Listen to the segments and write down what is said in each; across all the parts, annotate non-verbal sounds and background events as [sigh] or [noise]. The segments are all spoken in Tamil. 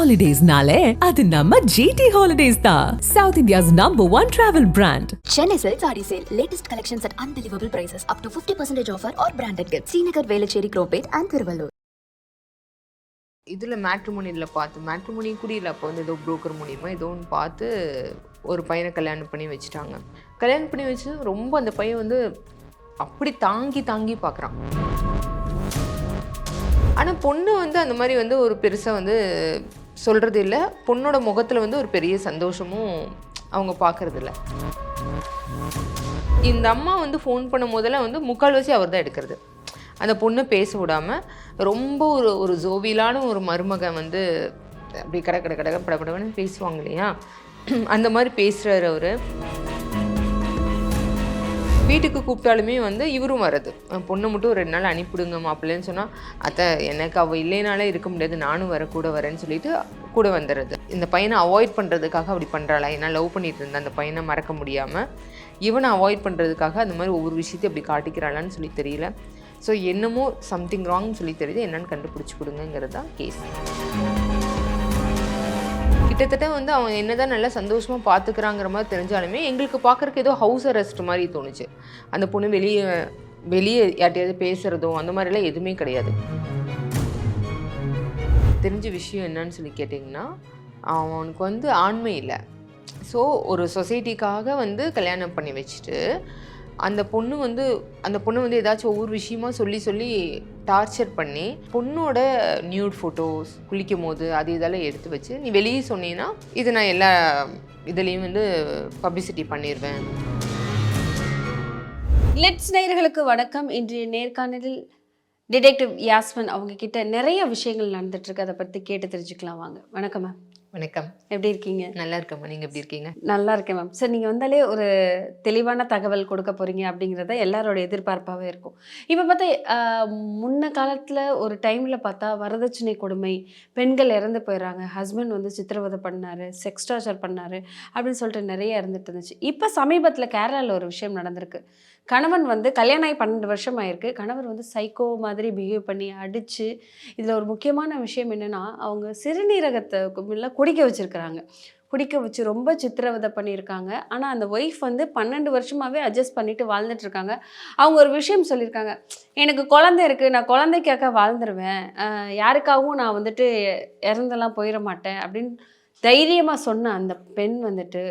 ஹாலிடேஸ்னாலே அது நம்ம ஜிடி ஹாலிடேஸ் தான் south India's number one travel brand Chennai Silk Saree Sale. Latest collections at unbelievable prices. Up to 50% offer or branded gifts. Srinagar, Velachery, Cropate and Thiruvallur. இதில் மேட்ரிமோனியில் பார்த்து மேட்ரிமோனி கூட இல்லை அப்போ வந்து ஏதோ புரோக்கர் மூலியமா ஏதோ ஒன்று பார்த்து ஒரு பையனை கல்யாணம் பண்ணி வச்சுட்டாங்க கல்யாணம் பண்ணி வச்சு ரொம்ப அந்த பையன் வந்து அப்படி தாங்கி தாங்கி பார்க்குறான் ஆனால் பொண்ணு வந்து அந்த மாதிரி வந்து ஒரு பெருசாக வந்து சொல்கிறது இல்லை பொண்ணோட முகத்தில் வந்து ஒரு பெரிய சந்தோஷமும் அவங்க பார்க்குறதில்ல இந்த அம்மா வந்து ஃபோன் பண்ணும் போதெல்லாம் வந்து முக்கால்வாசி அவர் தான் எடுக்கிறது. அந்த பொண்ணை பேச விடாமல் ரொம்ப ஒரு ஒரு ஜோவியலான ஒரு மருமகன் வந்து அப்படி கட கட கட படப்படவன்னு பேசுவாங்க இல்லையா? அந்த மாதிரி பேசுகிறார் அவர். வீட்டுக்கு கூப்பிட்டாலுமே வந்து இவரும் வர்றது. பொண்ணு மட்டும் ஒரு ரெண்டு நாள் அனுப்பிவிடுங்க மாப்பிள்ளைன்னு சொன்னால் அத்தை எனக்கு அவள் இல்லைனாலே இருக்க முடியாது. நானும் வர கூட வரேன்னு சொல்லிட்டு கூட வந்துடுறது இந்த பையனை அவாய்ட் பண்ணுறதுக்காக அப்படி பண்ணுறாளா ஏன்னா லவ் பண்ணிட்டு இருந்தேன் அந்த பையனை மறக்க முடியாமல் இவனை அவாய்ட் பண்ணுறதுக்காக அந்த மாதிரி ஒவ்வொரு விஷயத்தையும் அப்படி காட்டிக்கிறாளான்னு சொல்லி தெரியல. ஸோ என்னமோ சம்திங் ராங்னு சொல்லி தெரியுது. என்னன்னு கண்டுபிடிச்சி கொடுங்கிறது தான் கேஸ் கிட்டத்தட்ட வந்து அவன் என்னதான் நல்லா சந்தோஷமாக பார்த்துக்கிறாங்கிற மாதிரி தெரிஞ்சாலுமே எங்களுக்கு பார்க்கறக்கு ஏதோ ஹவுஸ் அரெஸ்ட் மாதிரி தோணுச்சு. அந்த பொண்ணு வெளியே வெளியே யார்ட்டையாவது பேசுறதோ அந்த மாதிரிலாம் எதுவுமே கிடையாது. தெரிஞ்ச விஷயம் என்னன்னு சொல்லி கேட்டிங்கன்னா அவனுக்கு வந்து ஆண்மை இல்லை. ஸோ ஒரு சொசைட்டிக்காக வந்து கல்யாணம் பண்ணி வச்சுட்டு அந்த பொண்ணு வந்து அந்த பொண்ணு வந்து ஏதாச்சும் ஒவ்வொரு விஷயமா சொல்லி சொல்லி டார்ச்சர் பண்ணி பொண்ணோட நியூட் ஃபோட்டோஸ் குளிக்கும் போது அது இதெல்லாம் எடுத்து வச்சு நீ வெளியே சொன்னீங்கன்னா இது நான் எல்லா இதுலேயும் வந்து பப்ளிசிட்டி பண்ணிடுவேன் லெட்ஸ் நேயர்களுக்கு வணக்கம். இன்றைய நேர்காணலில் டிடெக்டிவ் யாஸ்மன் அவங்க கிட்ட நிறைய விஷயங்கள் நடந்துட்டு இருக்கு. அதை பற்றி கேட்டு தெரிஞ்சுக்கலாம் வாங்க. வணக்கம் மேம் வணக்கம். எப்படி இருக்கீங்க? நல்லா இருக்கம்மா. நீங்கள் எப்படி இருக்கீங்க? நல்லா இருக்கேன் மேம். சார் நீங்கள் வந்தாலே ஒரு தெளிவான தகவல் கொடுக்க போறீங்க அப்படிங்கிறத எல்லாரோட எதிர்பார்ப்பாகவே இருக்கும். இப்போ பார்த்தா முன்ன காலத்தில் ஒரு டைமில் பார்த்தா வரதட்சணை கொடுமை பெண்கள் இறந்து போயிடுறாங்க. ஹஸ்பண்ட் வந்து சித்திரவதை பண்ணாரு செக்ஸ் டார்ச்சர் பண்ணாரு அப்படின்னு சொல்லிட்டு நிறைய இருந்துட்டு இருந்துச்சு. இப்போ சமீபத்தில் கேரளாவில் ஒரு விஷயம் நடந்திருக்கு. கணவன் வந்து கல்யாணம் ஆகி பன்னெண்டு வருஷம் ஆயிருக்கு. கணவர் வந்து சைக்கோ மாதிரி பிஹேவ் பண்ணி அடித்து இதில் ஒரு முக்கியமான விஷயம் என்னென்னா அவங்க சிறுநீரகத்தை குடிக்க வச்சுருக்கிறாங்க. குடிக்க வச்சு ரொம்ப சித்திரவதை பண்ணியிருக்காங்க. ஆனால் அந்த ஒய்ஃப் வந்து பன்னெண்டு வருஷமாகவே அட்ஜஸ்ட் பண்ணிட்டு வாழ்ந்துட்டுருக்காங்க. அவங்க ஒரு விஷயம் சொல்லியிருக்காங்க. எனக்கு குழந்தை இருக்குது நான் குழந்தைக்காக வாழ்ந்துருவேன். யாருக்காகவும் நான் வந்துட்டு இறந்தெல்லாம் போயிட மாட்டேன். அப்படின்னு தைரியமாக சொன்ன அந்த பெண் வந்துட்டு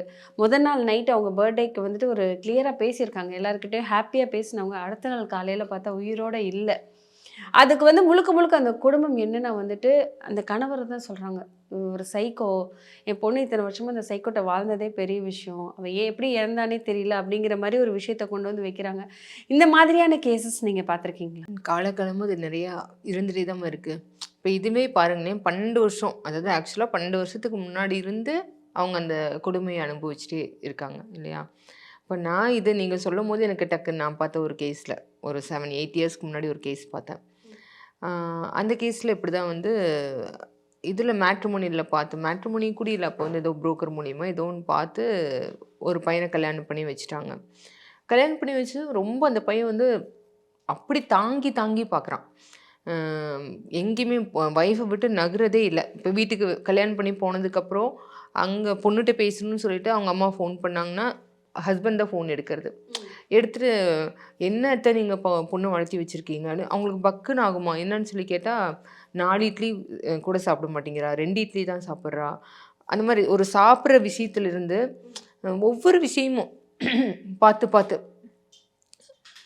முதல் நாள் நைட் அவங்க பர்த்டேக்கு வந்துட்டு ஒரு கிளியராக பேசியிருக்காங்க. எல்லாருக்கிட்டையும் ஹாப்பியாக பேசினவங்க அடுத்த நாள் காலையில் பார்த்தா உயிரோட இல்லை. அதுக்கு வந்து முழுக்க முழுக்க அந்த குடும்பம் என்னென்னா வந்துட்டு அந்த கணவர் தான் சொல்கிறாங்க ஒரு சைக்கோ என் பொண்ணு இத்தனை வருஷமா அந்த சைக்கோட்டை வாழ்ந்ததே பெரிய விஷயம். அவள் ஏன் எப்படி இறந்தானே தெரியல அப்படிங்கிற மாதிரி ஒரு விஷயத்த கொண்டு வந்து வைக்கிறாங்க. இந்த மாதிரியான கேசஸ் நீங்கள் பார்த்துருக்கீங்களா? காலகாலமும் அது நிறையா இருந்துகிட்டே தான் இருக்குது இப்போ இதுவே பாருங்களேன் பன்னெண்டு வருஷம் அதாவது ஆக்சுவலாக பன்னெண்டு வருஷத்துக்கு முன்னாடி இருந்து அவங்க அந்த கொடுமையை அனுபவிச்சுட்டு இருக்காங்க இல்லையா? இப்போ நான் இதை நீங்கள் சொல்லும் போது எனக்கு டக்குன்னு நான் பார்த்த ஒரு கேஸில் ஒரு செவன் எயிட் இயர்ஸ்க்கு முன்னாடி ஒரு கேஸ் பார்த்தேன். அந்த கேஸில் இப்படி தான் வந்து இதில் மேட்ரிமோனியில் பார்த்து மேட்ரிமோனி கூட இல்லை அப்போ வந்து ஏதோ புரோக்கர் மூலியமாக ஏதோ ஒன்று பார்த்து ஒரு பையனை கல்யாணம் பண்ணி வச்சுட்டாங்க. கல்யாணம் பண்ணி வச்சு ரொம்ப அந்த பையன் வந்து அப்படி தாங்கி தாங்கி பார்க்குறான். எங்கேயுமே ஒய்ஃபை விட்டு நகரதே இல்லை. இப்போ வீட்டுக்கு கல்யாணம் பண்ணி போனதுக்கப்புறம் அங்கே பொண்ணுகிட்ட பேசணும்னு சொல்லிட்டு அவங்க அம்மா ஃபோன் பண்ணாங்கன்னா ஹஸ்பண்ட் தான் ஃபோன் எடுக்கிறது. எடுத்துட்டு என்னத்தை நீங்கள் இப்போ பொண்ணை வளர்த்தி வச்சுருக்கீங்கன்னு? அவங்களுக்கு பக்குன்னு ஆகுமா? என்னன்னு சொல்லி கேட்டால் நாலு இட்லி கூட சாப்பிட மாட்டேங்கிறா. ரெண்டு இட்லி தான் சாப்பிட்றா. அந்த மாதிரி ஒரு சாப்பிட்ற விஷயத்துலேருந்து ஒவ்வொரு விஷயமும் பார்த்து பார்த்து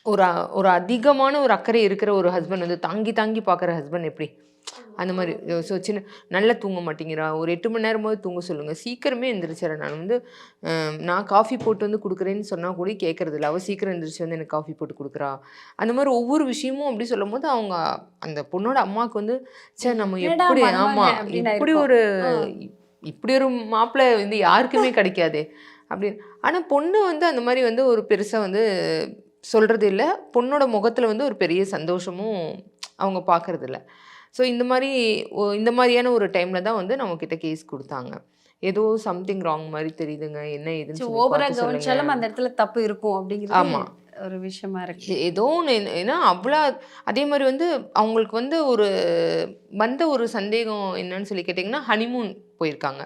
ஒரு ஒரு அதிகமான ஒரு அக்கறை இருக்கிற ஒரு ஹஸ்பண்ட் வந்து தாங்கி தாங்கி பார்க்குற ஹஸ்பண்ட் எப்படி? அந்த மாதிரி. ஸோ சின்ன நல்லா தூங்க மாட்டேங்கிறா. ஒரு எட்டு மணி நேரமாவது தூங்க சொல்லுங்கள் சீக்கிரமே எந்திரிச்சிடறேன். நான் வந்து நான் காஃபி போட்டு வந்து கொடுக்குறேன்னு சொன்னால் கூட கேட்கறது இல்லை. அவள் சீக்கிரம் எந்திரிச்சு வந்து எனக்கு காஃபி போட்டு கொடுக்குறா. அந்த மாதிரி ஒவ்வொரு விஷயமும் அப்படி சொல்லும் போது அவங்க அந்த பொண்ணோட அம்மாவுக்கு வந்து சே நம்ம எப்படி ஆமாம் இப்படி. ஒரு. இப்படி ஒரு மாப்பிள்ளை வந்து யாருக்குமே கிடைக்காதே. அப்படின்னு. ஆனால் பொண்ணு வந்து அந்த மாதிரி வந்து ஒரு பெருசாக வந்து சொல்கிறது இல்லை பொண்ணோட முகத்தில் வந்து ஒரு பெரிய சந்தோஷமும் அவங்க பார்க்கறது இல்ல ஸோ இந்த மாதிரி இந்த மாதிரியான ஒரு டைமில் தான் வந்து நம்மக்கிட்ட கேஸ் கொடுத்தாங்க. ஏதோ சம்திங் ராங் மாதிரி தெரியுதுங்க. என்ன சொல்லி ஓவரா கவனிச்சாலும். அந்த இடத்துல தப்பு இருக்கும் அப்படிங்கிறது ஆமா. ஒரு விஷயமா இருக்கு. ஏதோ ஒன்று ஏன்னா அவ்வளோ அதே மாதிரி வந்து அவங்களுக்கு வந்து ஒரு வந்த ஒரு சந்தேகம் என்னன்னு சொல்லி கேட்டிங்கன்னா ஹனிமூன் போயிருக்காங்க.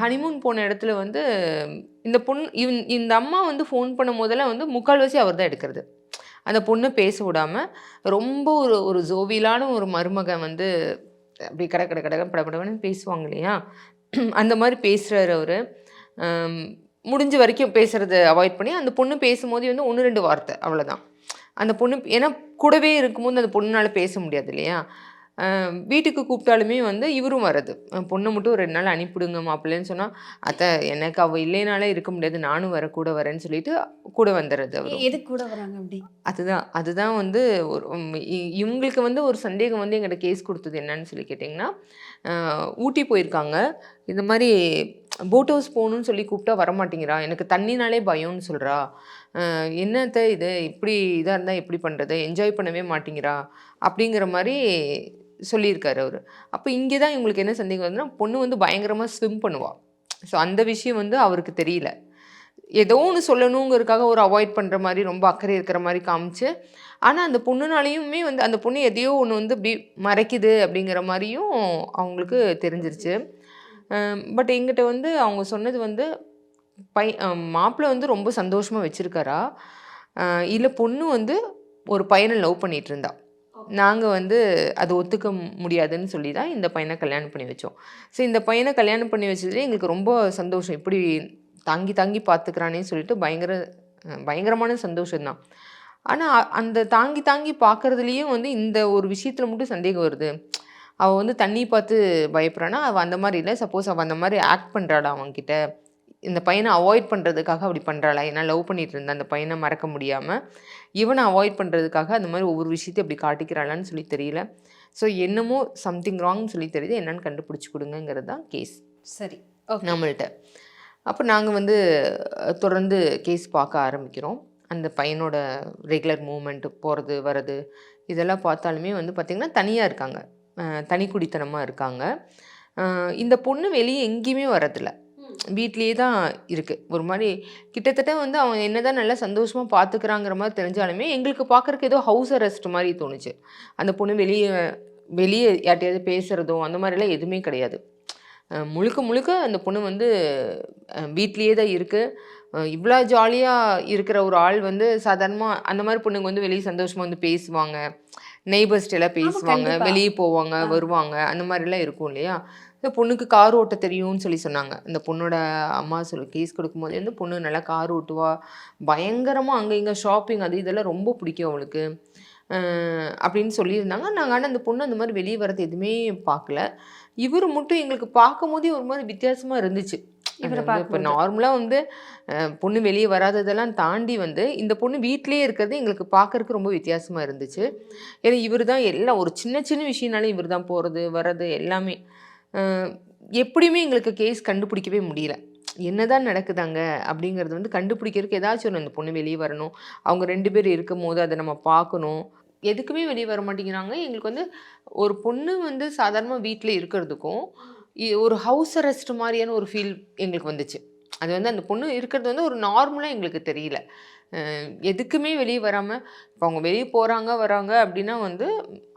ஹனிமூன் போன இடத்துல வந்து இந்த பொண்ணு இவன் இந்த அம்மா வந்து ஃபோன் பண்ணும் போதெல்லாம் வந்து முக்கால்வாசி அவர் தான் எடுக்கிறது. அந்த பொண்ணை பேச விடாமல் ரொம்ப ஒரு ஒரு ஜோவியலான ஒரு மருமகன் வந்து அப்படி கட கட கடை படப்படவன்னு பேசுவாங்க இல்லையா? அந்த மாதிரி பேசுகிறார் அவர். முடிஞ்ச வரைக்கும் பேசுகிறத அவாய்ட் பண்ணி அந்த பொண்ணு பேசும்போது வந்து ஒன்று ரெண்டு வார்த்தை அவ்வளோதான் அந்த பொண்ணு ஏன்னா கூடவே இருக்கும்போது அந்த பொண்ணுனால பேச முடியாது இல்லையா? வீட்டுக்கு கூப்பிட்டாலுமே வந்து இவரும் வர்றது. பொண்ணை மட்டும் ரெண்டு நாள் அனுப்பிவிடுங்க மாப்பிள்ளைன்னு சொன்னால் அத்தை எனக்கு அவள் இல்லைனாலே இருக்க முடியாது. நானும் வர கூட வரேன்னு சொல்லிட்டு கூட வந்துடுறது அவர் எதுக்கு கூட வராங்க அப்படி? அதுதான் அதுதான் வந்து ஒரு இவங்களுக்கு வந்து ஒரு சந்தேகம் வந்து எங்கிட்ட கேஸ் கொடுத்தது என்னன்னு சொல்லி கேட்டிங்கன்னா ஊட்டி போயிருக்காங்க. இந்த மாதிரி போட் ஹவுஸ் போகணுன்னு சொல்லி கூப்பிட்டா வரமாட்டேங்கிறா. எனக்கு தண்ணினாலே பயம்னு சொல்கிறா என்னத்த இது? இப்படி இதாக இருந்தால் எப்படி பண்ணுறது என்ஜாய் பண்ணவே மாட்டேங்கிறா. அப்படிங்கிற மாதிரி சொல்லியிருக்காரு அவர். அப்போ இங்கே தான் இவங்களுக்கு என்ன சந்தேகம் வருதுன்னா பொண்ணு வந்து பயங்கரமாக ஸ்விம் பண்ணுவாள் ஸோ அந்த விஷயம் வந்து அவருக்கு தெரியல. ஏதோ ஒன்று சொல்லணுங்கிறதுக்காக ஒரு அவாய்ட் பண்ணுற மாதிரி ரொம்ப அக்கறை இருக்கிற மாதிரி காமிச்சு ஆனால் அந்த பொண்ணுனாலையுமே வந்து அந்த பொண்ணு எதையோ ஒன்று வந்து இப்படி மறைக்குது அப்படிங்கிற மாதிரியும் அவங்களுக்கு தெரிஞ்சிருச்சு. பட் எங்கிட்ட வந்து அவங்க சொன்னது வந்து பை மாப்பிள்ளை வந்து ரொம்ப சந்தோஷமாக வச்சுருக்காரா? இல்லை பொண்ணு வந்து ஒரு பையனை லவ் பண்ணிகிட்டு இருந்தாள் நாங்கள் வந்து அது ஒத்துக்க முடியாதுன்னு சொல்லி தான் இந்த பையனை கல்யாணம் பண்ணி வச்சோம். ஸோ இந்த பையனை கல்யாணம் பண்ணி வச்சதுல எங்களுக்கு ரொம்ப சந்தோஷம். இப்படி தாங்கி தாங்கி பார்த்துக்கிறானே சொல்லிட்டு பயங்கர பயங்கரமான சந்தோஷம்தான் ஆனால் அந்த தாங்கி தாங்கி பார்க்குறதுலேயும் வந்து இந்த ஒரு விஷயத்தில் மட்டும் சந்தேகம் வருது. அவள் வந்து தண்ணி பார்த்து பயப்படுறானா? அவள் அந்த மாதிரி இல்லை. சப்போஸ் அவள் அந்த மாதிரி ஆக்ட் பண்ணுறாளா அவன்கிட்ட? இந்த பையனை அவாய்ட் பண்ணுறதுக்காக அப்படி பண்ணுறாளா ஏன்னா லவ் பண்ணிட்டு இருந்த அந்த பையனை மறக்க முடியாமல் இவனை அவாய்ட் பண்ணுறதுக்காக அந்த மாதிரி ஒவ்வொரு விஷயத்தையும் அப்படி காட்டிக்கிறாளான்னு சொல்லி தெரியல. ஸோ என்னமோ சம்திங் ராங்னு சொல்லி தெரியுது. என்னன்னு கண்டுபிடிச்சி கொடுங்கங்கிறது தான் கேஸ் சரி. ஓகே நம்மள்ட்ட. அப்போ நாங்கள் வந்து தொடர்ந்து கேஸ் பார்க்க ஆரம்பிக்கிறோம். அந்த பையனோட ரெகுலர் மூமெண்ட் போகிறது வர்றது இதெல்லாம் பார்த்தாலுமே வந்து பார்த்திங்கன்னா தனியாக இருக்காங்க. தனி குடித்தனமாக இருக்காங்க. இந்த பொண்ணு வெளியே எங்கேயுமே வரதில்ல வீட்லேயே தான் இருக்குது ஒரு மாதிரி கிட்டத்தட்ட வந்து அவன் என்னதான் நல்லா சந்தோஷமாக பார்த்துக்கிறாங்கிற மாதிரி தெரிஞ்சாலுமே எங்களுக்கு பார்க்குறக்கு ஏதோ ஹவுஸ் அரெஸ்ட் மாதிரி தோணுச்சு. அந்த பொண்ணு வெளியே வெளியே யார்ட்டையாவது பேசுகிறதோ அந்த மாதிரிலாம் எதுவுமே கிடையாது. முழுக்க முழுக்க அந்த பொண்ணு வந்து வீட்லேயே தான் இருக்குது இவ்வளோ ஜாலியாக இருக்கிற ஒரு ஆள் வந்து சாதாரணமாக அந்த மாதிரி பொண்ணுங்க வந்து வெளியே சந்தோஷமாக வந்து பேசுவாங்க. நெய்பர்ஸ்ட் எல்லாம் பேசுவாங்க. வெளியே போவாங்க. வருவாங்க அந்த மாதிரிலாம் இருக்கும் இல்லையா? இந்த பொண்ணுக்கு கார் ஓட்ட தெரியும்னு சொல்லி சொன்னாங்க. அந்த பொண்ணோட அம்மா சொல்லி கேஸ் கொடுக்கும்போது வந்து பொண்ணு நல்லா கார் ஓட்டுவா. பயங்கரமாக அங்கே இங்கே ஷாப்பிங் அது இதெல்லாம் ரொம்ப பிடிக்கும் அவளுக்கு. அப்படின்னு சொல்லியிருந்தாங்க. நாங்கள் ஆனால் அந்த பொண்ணு அந்த மாதிரி வெளியே வர்றது எதுவுமே பார்க்கல. இவர் மட்டும் எங்களுக்கு பார்க்கும்போதே ஒரு மாதிரி வித்தியாசமாக இருந்துச்சு. இப்போ. நார்மலாக வந்து பொண்ணு வெளியே வராததெல்லாம் தாண்டி வந்து இந்த பொண்ணு வீட்டிலேயே இருக்கிறது எங்களுக்கு பார்க்கறதுக்கு ரொம்ப வித்தியாசமாக இருந்துச்சு. ஏன்னா இவர் தான் எல்லாம் ஒரு சின்ன சின்ன விஷயம்னாலும் இவர் தான் போகிறது வர்றது எல்லாமே. எப்படியுமே எங்களுக்கு கேஸ் கண்டுபிடிக்கவே முடியல. என்னதான் நடக்குதாங்க அப்படிங்கிறது வந்து கண்டுபிடிக்கிறதுக்கு ஏதாச்சும் ஒன்று அந்த பொண்ணு வெளியே வரணும். அவங்க ரெண்டு பேர் இருக்கும் போது அதை நம்ம பார்க்கணும். எதுக்குமே வெளியே வர மாட்டேங்கிறாங்க. எங்களுக்கு வந்து ஒரு பொண்ணு வந்து சாதாரணமாக வீட்டில் இருக்கிறதுக்கும் ஒரு ஹவுஸ் அரெஸ்ட் மாதிரியான ஒரு ஃபீல் எங்களுக்கு வந்துச்சு. அது வந்து அந்த பொண்ணு இருக்கிறது வந்து ஒரு நார்மலாக எங்களுக்கு தெரியல. எதுக்குமே வெளியே வராமல் இப்போ அவங்க வெளியே போகிறாங்க வராங்க அப்படின்னா வந்து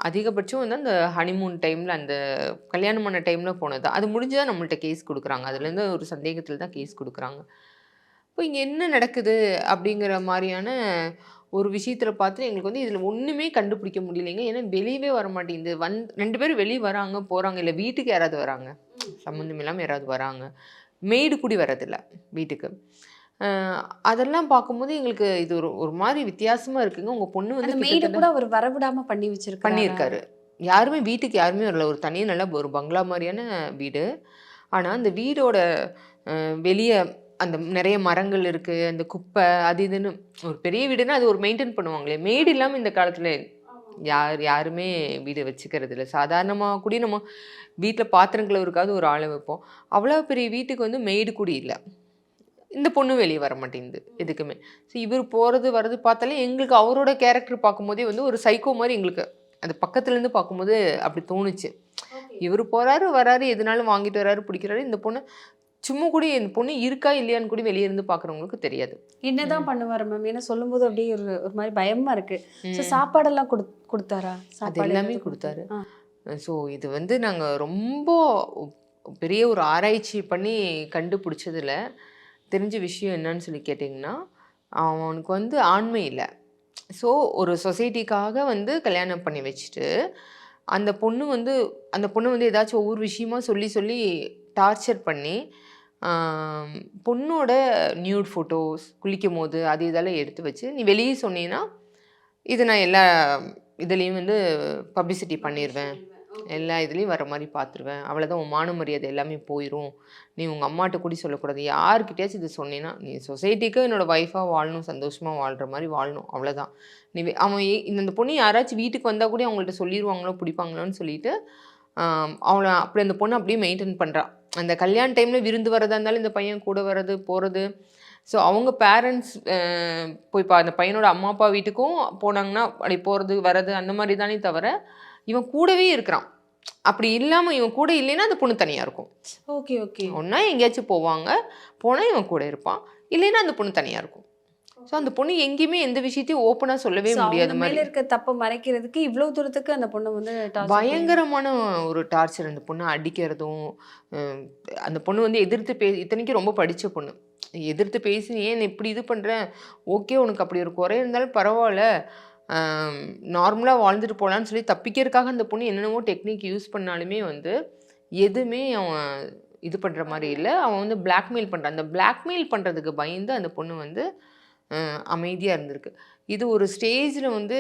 அதிகபட்சம் வந்து அந்த ஹனிமூன் டைமில் அந்த கல்யாணம் பண்ண டைமில் போனது. அது முடிஞ்சுதான் நம்மள்ட்ட கேஸ் கொடுக்குறாங்க. அதுலேருந்து ஒரு சந்தேகத்தில் தான் கேஸ் கொடுக்குறாங்க. இப்போ இங்கே என்ன நடக்குது அப்படிங்கிற மாதிரியான ஒரு விஷயத்தில் பார்த்து எங்களுக்கு வந்து இதில் ஒன்றுமே கண்டுபிடிக்க முடியலைங்க. ஏன்னா வெளியவே வர மாட்டேங்குது வந் ரெண்டு பேரும் வெளியே வராங்க போகிறாங்க இல்லை வீட்டுக்கு யாராவது வராங்க. சம்மந்தம் இல்லாமல் யாராவது வராங்க. மெய்டு கூடி வரதில்ல வீட்டுக்கு. அதெல்லாம் பார்க்கும்போது எங்களுக்கு இது ஒரு ஒரு மாதிரி வித்தியாசமாக இருக்குங்க. உங்கள் பொண்ணு வந்து மெய்டு கூட அவர் வரவிடாம பண்ணி வச்சிருக்காரு பண்ணியிருக்காரு. யாருமே வீட்டுக்கு யாருமே வரல. ஒரு தனியாக நல்ல ஒரு பங்களா மாதிரியான வீடு. ஆனால் அந்த வீடோட வெளியே அந்த நிறைய மரங்கள் இருக்குது அந்த குப்பை அது இதுன்னு ஒரு பெரிய வீடுனா அது ஒரு மெயின்டைன் பண்ணுவாங்களே. மேடு இல்லாமல் இந்த காலத்தில் யார் யாருமே வீடு வச்சுக்கிறது இல்லை. சாதாரணமாக கூட நம்ம வீட்டில் பாத்திரம் கழுவுறதுக்காவது ஒரு ஆளை வைப்போம். அவ்வளோ பெரிய வீட்டுக்கு வந்து மெய்டு கூட இல்லை. இந்த பொண்ணு வெளியே வர மாட்டேங்குது எதுக்குமே. ஸோ இவர் போகிறது வர்றது பார்த்தாலே எங்களுக்கு அவரோட கேரக்டர் பார்க்கும்போதே வந்து ஒரு சைக்கோ மாதிரி எங்களுக்கு அது பக்கத்துலேருந்து பார்க்கும்போது அப்படி தோணுச்சு. இவர் போகிறாரு வராரு எதுனாலும் வாங்கிட்டு வராரு பிடிக்கிறாரு இந்த பொண்ணு சும்மா கூட இந்த பொண்ணு இருக்கா இல்லையான்னு கூட வெளியே இருந்து பார்க்குறவங்களுக்கு தெரியாது. என்னதான் பண்ணுவாரு மேம் ஏன்னா சொல்லும்போது அப்படியே ஒரு ஒரு மாதிரி பயமா இருக்கு. ஸோ. சாப்பாடெல்லாம் கொடு கொடுத்தாரா? அது எல்லாமே கொடுத்தாரு. ஸோ இது வந்து நாங்கள் ரொம்ப பெரிய ஒரு ஆராய்ச்சி பண்ணி கண்டுபிடிச்சதுல தெரிஞ்ச விஷயம் என்னன்னு சொல்லி கேட்டிங்கன்னா அவனுக்கு வந்து ஆண்மை இல்லை. ஸோ ஒரு சொசைட்டிக்காக வந்து கல்யாணம் பண்ணி வச்சுட்டு அந்த பொண்ணு வந்து அந்த பொண்ணு வந்து ஏதாச்சும் ஒவ்வொரு விஷயமா சொல்லி சொல்லி டார்ச்சர் பண்ணி பொண்ணோட நியூட் ஃபோட்டோஸ் குளிக்கும் போது அது இதெல்லாம் எடுத்து வச்சு நீ வெளியே சொன்னீங்கன்னா இது நான் எல்லா இதுலேயும் வந்து பப்ளிசிட்டி பண்ணிடுவேன் எல்லா இதுலேயும் வர மாதிரி பார்த்துருவேன் அவ்வளோதான் உன் மான மரியாதை எல்லாமே போயிடும் நீ உங்கள் அம்மாட்ட கூட சொல்லக்கூடாது. யார்கிட்டயாச்சும் இது சொன்னீங்கன்னா நீ சொசைட்டிக்கு என்னோடய ஒய்ஃபாக வாழணும் சந்தோஷமாக வாழ்கிற மாதிரி வாழணும். அவ்வளோதான் நீ வே- அவன் ஏ- இந்த பொண்ணு யாராச்சும் வீட்டுக்கு வந்தால் கூட அவங்கள்ட்ட சொல்லிடுவாங்களோ பிடிப்பாங்களோன்னு சொல்லிட்டு அவளை அப்படி அந்த பொண்ணு அப்படியே மெயின்டைன் பண்ணுறா அந்த கல்யாண டைமில் விருந்து வரதா இருந்தாலும் இந்த பையன் கூட வர்றது போகிறது ஸோ அவங்க பேரண்ட்ஸ் போய் பா அந்த பையனோட அம்மா அப்பா வீட்டுக்கும் போனாங்கன்னா அப்படி போகிறது வர்றது அந்த மாதிரி தானே தவிர இவன் கூடவே இருக்கிறான். அப்படி இல்லாமல் இவன் கூட இல்லைன்னா அந்த பொண்ணு தனியாக இருக்கும். Okay okay. ஒன்றா எங்கேயாச்சும் போவாங்க. போனால் இவன் கூட இருப்பான். இல்லைன்னா அந்த பொண்ணு தனியாக இருக்கும். ஸோ அந்த பொண்ணு எங்கேயுமே எந்த விஷயத்தையும் ஓப்பனாக சொல்லவே முடியாத மாதிரி. இருக்க தப்பை மறைக்கிறதுக்கு இவ்வளவு தூரத்துக்கு அந்த பொண்ணு வந்து பயங்கரமான ஒரு டார்ச்சர் அந்த பொண்ணை அடிக்கிறதும் அந்த பொண்ணு வந்து எதிர்த்து பே இத்தனைக்கும் ரொம்ப படித்த பொண்ணு. எதிர்த்து பேசி ஏன் இப்படி இது பண்ணுற ஓகே உனக்கு அப்படி ஒரு குறை இருந்தாலும் பரவாயில்ல. நார்மலாக வாழ்ந்துட்டு போகலான்னு சொல்லி தப்பிக்கிறதுக்காக அந்த பொண்ணு என்னென்னவோ டெக்னிக் யூஸ் பண்ணாலுமே வந்து எதுவுமே அவன் இது பண்ணுற மாதிரி இல்லை. அவன் வந்து பிளாக்மெயில் பண்ணுறான் அந்த பிளாக்மெயில் பண்ணுறதுக்கு பயந்து அந்த பொண்ணு வந்து அமைதியாக இருந்திருக்கு. இது ஒரு ஸ்டேஜில் வந்து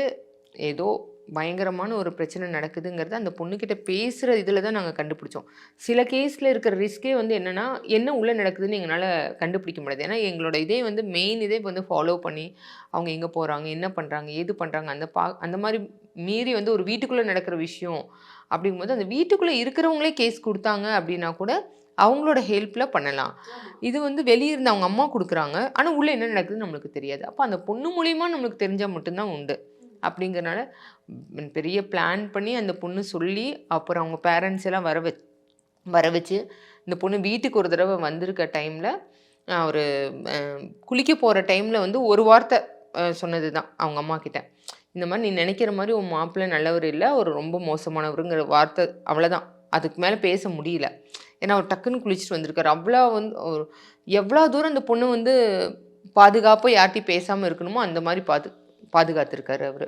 ஏதோ பயங்கரமான ஒரு பிரச்சனை நடக்குதுங்கிறது அந்த பொண்ணுக்கிட்ட பேசுகிற இதில் தான் நாங்கள் கண்டுபிடிச்சோம். சில கேஸில் இருக்கிற ரிஸ்கே வந்து என்னென்னா என்ன உள்ளே நடக்குதுன்னு எங்களால் கண்டுபிடிக்க முடியாது. ஏன்னா எங்களோட இதே வந்து மெயின் இதே வந்து ஃபாலோ பண்ணி அவங்க எங்கே போகிறாங்க என்ன பண்ணுறாங்க ஏது பண்ணுறாங்க அந்த பா அந்த மாதிரி மீறி வந்து ஒரு வீட்டுக்குள்ளே நடக்கிற விஷயம் அப்படிங்கும்போது அந்த வீட்டுக்குள்ளே இருக்கிறவங்களே கேஸ் கொடுத்தாங்க அப்படின்னா கூட அவங்களோட ஹெல்ப்பில் பண்ணலாம். இது வந்து வெளியே இருந்து அவங்க அம்மா கொடுக்குறாங்க. ஆனால் உள்ளே என்ன நடக்குதுன்னு நம்மளுக்கு தெரியாது. அப்போ அந்த பொண்ணு மூலியமாக நம்மளுக்கு தெரிஞ்சால் மட்டும்தான் உண்டு. அப்படிங்கிறனால பெரிய பிளான் பண்ணி அந்த பொண்ணு சொல்லி அப்புறம் அவங்க பேரண்ட்ஸ் எல்லாம் வர வச் வர வச்சு இந்த பொண்ணு வீட்டுக்கு ஒரு தடவை வந்திருக்க டைமில் ஒரு குளிக்க போகிற டைமில் வந்து ஒரு வார்த்தை சொன்னது தான் அவங்க அம்மா கிட்ட. இந்த மாதிரி நீ நினைக்கிற மாதிரி உன் மாப்பிள்ளை நல்லவர் இல்லை ஒரு ரொம்ப மோசமானவருங்கிற வார்த்தை அவ்வளோதான் அதுக்கு மேலே பேச முடியல. ஏன்னா அவர் டக்குன்னு குளிச்சுட்டு வந்திருக்காரு. அவ்வளோ வந்து ஒரு எவ்வளோ தூரம் அந்த பொண்ணு வந்து பாதுகாப்பாக யார்ட்டையும் பேசாமல் இருக்கணுமோ அந்த மாதிரி பாது பாதுகாத்திருக்காரு அவர்.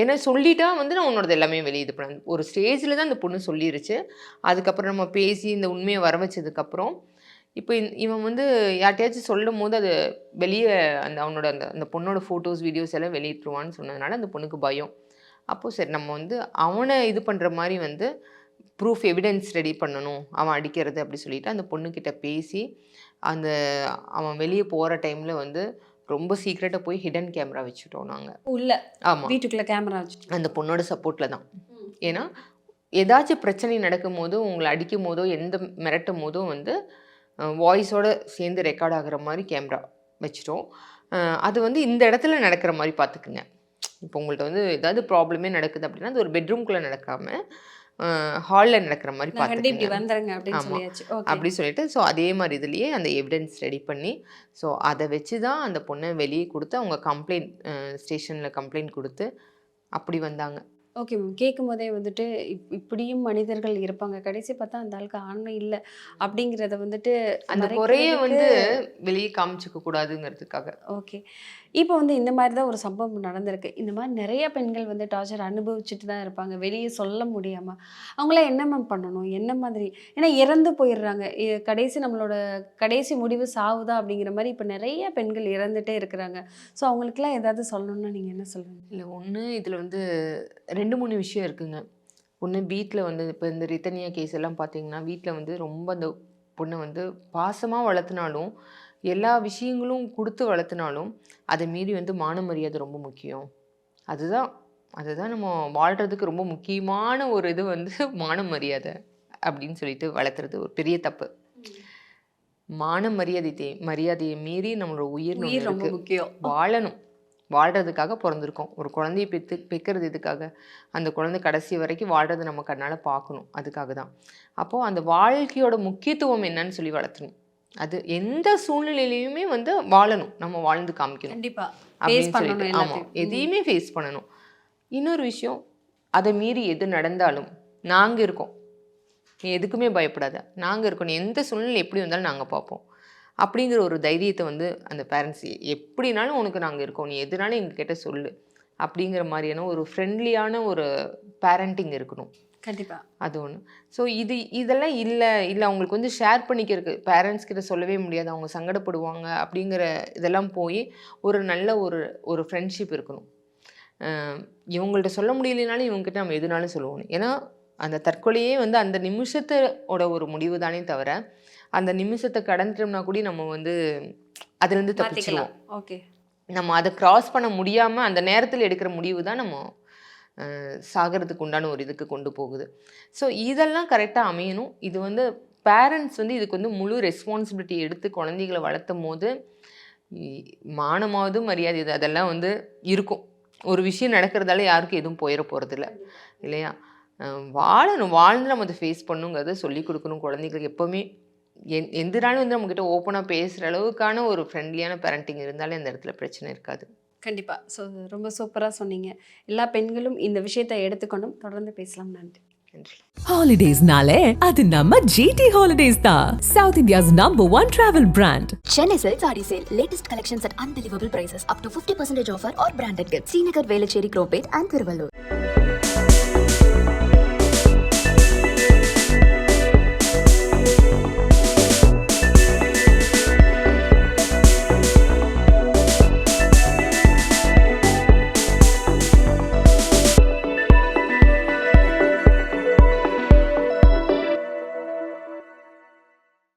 ஏன்னா சொல்லிட்டா வந்து நான் உன்னோட எல்லாமே வெளியே இது பண்ண ஒரு ஸ்டேஜில் தான் அந்த பொண்ணு சொல்லிருச்சு. அதுக்கப்புறம் நம்ம பேசி இந்த உண்மையை வர வச்சதுக்கப்புறம் இப்போ இவன் வந்து யார்ட்டையாச்சும் சொல்லும் போது அது வெளியே அந்த அவனோட அந்த அந்த பொண்ணோட ஃபோட்டோஸ் வீடியோஸ் எல்லாம் வெளியிட்டுருவான்னு சொன்னதுனால அந்த பொண்ணுக்கு பயம். அப்போது சரி நம்ம வந்து அவனை இது பண்ணுற மாதிரி வந்து ப்ரூஃப் எவிடன்ஸ் ரெடி பண்ணணும். அவன் அடிக்கிறது அப்படி சொல்லிட்டு அந்த பொண்ணுக்கிட்ட பேசி அந்த அவன் வெளியே போகிற டைமில் வந்து ரொம்ப சீக்ரெட்டாக போய் ஹிடன் கேமரா வச்சுட்டோம் நாங்கள் உள்ள. ஆமாம் வீட்டுக்குள்ள கேமரா வச்சு அந்த பொண்ணோட சப்போர்ட்டில் தான். ஏன்னா ஏதாச்சும் பிரச்சனை நடக்கும் போதோ உங்களை அடிக்கும் போதோ எந்த மிரட்டும் போதோ வந்து வாய்ஸோட சேர்ந்து ரெக்கார்ட் ஆகுற மாதிரி கேமரா வச்சிட்டோம். அது வந்து இந்த இடத்துல நடக்கிற மாதிரி பார்த்துக்குங்க. இப்போ உங்கள்ட்ட வந்து ஏதாவது ப்ராப்ளமே நடக்குது அப்படின்னா அது ஒரு பெட்ரூம்குள்ளே நடக்காமல் ஹாலில் நடக்கிற மாதிரி ஓகே அப்படி சொல்லிட்டு ஸோ அதே மாதிரி இதுலேயே அந்த எவிடன்ஸ் ரெடி பண்ணி ஸோ அதை வச்சு தான் அந்த பொண்ணை வெளியே கொடுத்து அவங்க கம்ப்ளைண்ட் ஸ்டேஷனில் கம்ப்ளைண்ட் கொடுத்து அப்படி வந்தாங்க. ஓகே மேம் கேட்கும் போதே வந்துட்டு இப் இப்படியும் மனிதர்கள் இருப்பாங்க. கடைசி பார்த்தா அந்த ஆளுக்கு ஆண்மை இல்லை. அப்படிங்கிறத வந்துட்டு அந்த குறைய வந்து வெளியே காமிச்சிக்க கூடாதுங்கிறதுக்காக. ஓகே இப்போ வந்து இந்த மாதிரி தான் ஒரு சம்பவம் நடந்திருக்கு. இந்த மாதிரி நிறைய பெண்கள் வந்து டார்ச்சர் அனுபவிச்சுட்டு தான் இருப்பாங்க. வெளியே சொல்ல முடியாமல் அவங்களாம் என்ன மேம் பண்ணணும்? என்ன மாதிரி? ஏன்னா இறந்து போயிடுறாங்க. கடைசி நம்மளோட கடைசி முடிவு சாவுதா அப்படிங்கிற மாதிரி இப்போ நிறைய பெண்கள் இறந்துட்டே இருக்கிறாங்க. ஸோ அவங்களுக்குலாம் ஏதாவது சொல்லணும்னா நீங்கள் என்ன சொல்லுங்க இல்லை ஒன்று இதில் வந்து ரெண்டு மூணு விஷயம் இருக்குங்க. ஒன்று வீட்டில் வந்து இப்போ இந்த ரித்தனியா கேஸ் எல்லாம் பார்த்தீங்கன்னா வீட்டில் வந்து ரொம்ப அந்த பொண்ணை வந்து பாசமாக வளர்த்துனாலும் எல்லா விஷயங்களும் கொடுத்து வளர்த்துனாலும் அதை மீறி வந்து மான மரியாதை ரொம்ப முக்கியம். அதுதான் அதுதான் நம்ம வாழ்கிறதுக்கு ரொம்ப முக்கியமான ஒரு இது வந்து [laughs] மான மரியாதை அப்படின்னு சொல்லிட்டு வளர்த்துறது ஒரு பெரிய தப்பு. மான மரியாதை மரியாதையை மீறி நம்மளோட உயிர் ரொம்ப முக்கியம். வாழணும். வாழ்கிறதுக்காக பிறந்திருக்கோம். ஒரு குழந்தைய பெற்று பெக்கிறது எதுக்காக? அந்த குழந்தை கடைசி வரைக்கும் வாழ்கிறத நம்ம கண்ணால் பார்க்கணும். அதுக்காக தான். அப்போது அந்த வாழ்க்கையோட முக்கியத்துவம் என்னன்னு சொல்லி வளர்த்தணும். அது எந்த சூழ்நிலையிலையுமே வந்து வாழணும். நம்ம வாழ்ந்து காமிக்கணும். கண்டிப்பா. அப்படின்னு பண்ணணும் சொல்லிட்டு. ஆமாம். எதையுமே ஃபேஸ் பண்ணணும். இன்னொரு விஷயம் அதை மீறி எது நடந்தாலும் நாங்கள் இருக்கோம். நீ எதுக்குமே பயப்படாத. நாங்கள் இருக்கோம். நீ எந்த சூழ்நிலை எப்படி வந்தாலும் நாங்கள் பார்ப்போம். அப்படிங்கிற ஒரு தைரியத்தை வந்து அந்த பேரண்ட்ஸ் எப்படினாலும் உனக்கு நாங்கள் இருக்கோம். நீ எதுனாலும் எங்ககிட்ட சொல்லு. அப்படிங்கிற மாதிரியான ஒரு ஃப்ரெண்ட்லியான ஒரு பேரண்டிங் இருக்கணும். கண்டிப்பா. அது ஒன்று ஸோ இது இதெல்லாம் இல்லை. இல்லை அவங்களுக்கு வந்து ஷேர் பண்ணிக்கிறதுக்கு பேரண்ட்ஸ் கிட்ட சொல்லவே முடியாது. அவங்க சங்கடப்படுவாங்க அப்படிங்கிற இதெல்லாம் போய் ஒரு நல்ல ஒரு ஒரு ஃப்ரெண்ட்ஷிப் இருக்கணும். இவங்கள்ட்ட சொல்ல முடியலனாலும் இவங்ககிட்ட நம்ம எதுனாலும் சொல்லுவோம். ஏன்னா அந்த தற்கொலையே வந்து அந்த நிமிஷத்தோட ஒரு முடிவு தானே தவிர அந்த நிமிஷத்தை கடந்துட்டோம்னா கூட நம்ம வந்து அதுலேருந்து தப்பிச்சிருவோம். ஓகே நம்ம அதை கிராஸ் பண்ண முடியாமல் அந்த நேரத்தில் எடுக்கிற முடிவு தான் நம்ம சாகிறதுக்கு உண்டான ஒரு இதுக்கு கொண்டு போகுது. ஸோ இதெல்லாம் கரெக்டாக அமையணும். இது வந்து பேரண்ட்ஸ் வந்து இதுக்கு வந்து முழு ரெஸ்பான்சிபிலிட்டி எடுத்து குழந்தைகளை வளர்த்தும் போது மானமாவது மரியாதை இது அதெல்லாம் வந்து இருக்கும். ஒரு விஷயம் நடக்கிறதால யாருக்கும் எதுவும் போயிட போகிறதில்ல இல்லையா? வாழணும். வாழ்ந்து நம்ம அதை ஃபேஸ் பண்ணுங்கிறத சொல்லி கொடுக்கணும் குழந்தைங்களுக்கு எப்போவுமே எந் எந்த நாளும் வந்து நம்மக்கிட்ட ஓப்பனாக பேசுகிற அளவுக்கான ஒரு ஃப்ரெண்ட்லியான பேரண்டிங் இருந்தாலே அந்த இடத்துல பிரச்சனை இருக்காது கண்டிப்பா ஸோ ரொம்ப சூப்பரா சொன்னீங்க எல்லா பெண்களும் இந்த விஷயத்தை எடுத்துக்கணும் தொடர்ந்து பேசலாம் நன்றி nale, அது நம்ம GT Holidays தான். South India's number one travel brand. Chennai Silk Saree Sale. Latest collections at unbelievable prices. Up to 50% offer or branded gifts. Srinagar, Velachery, Cropate and Thiruvallur.